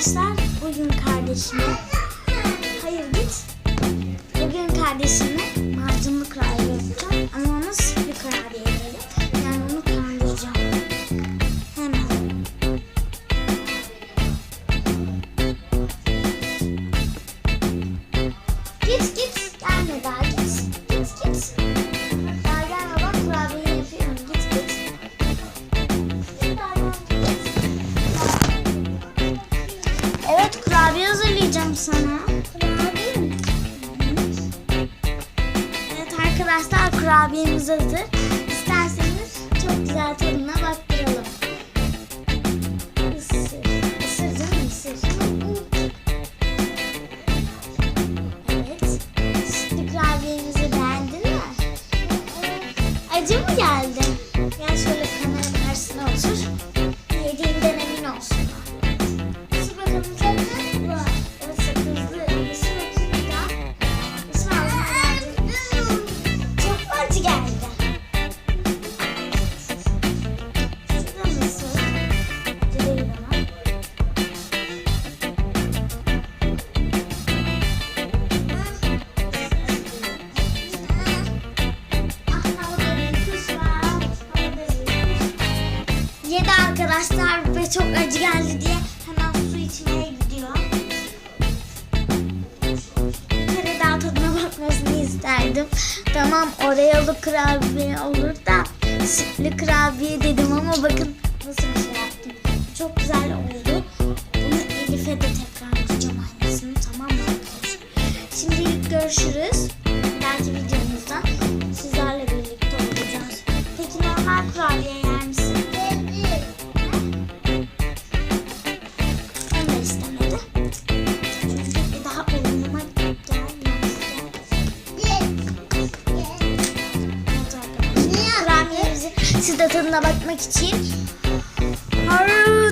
arkadaşlar bugün kardeşime hayır git bugün kardeşime macunlu kurabiye yapacağım ama ona sütlü kurabiye dedim yani onu kandıracağım. Hemen. Git git. Gelme daha hazırlayacağım sana. Kurabiye? Evet arkadaşlar kurabiyemiz hazır. İsterseniz çok güzel tadına baktıralım. Isır. Isır canım ısır. Evet. Sütlü kurabiyemizi beğendin mi? Acı mı geldi? Gel şöyle kamera karşısına otur. Yedi arkadaşlar ve çok acı geldi diye hemen su içmeye gidiyor. Bir daha tadına bakmasını isterdim. Tamam oreo'lu kurabiye olur da sütlü kurabiye dedim ama bakın nasıl bir şey yaptım. Çok güzel oldu. Bunu Elif'e de tekrar yapacağım aynısını tamam mı? Şimdilik görüşürüz. Belki videomuzda tadına bakmak için. Abi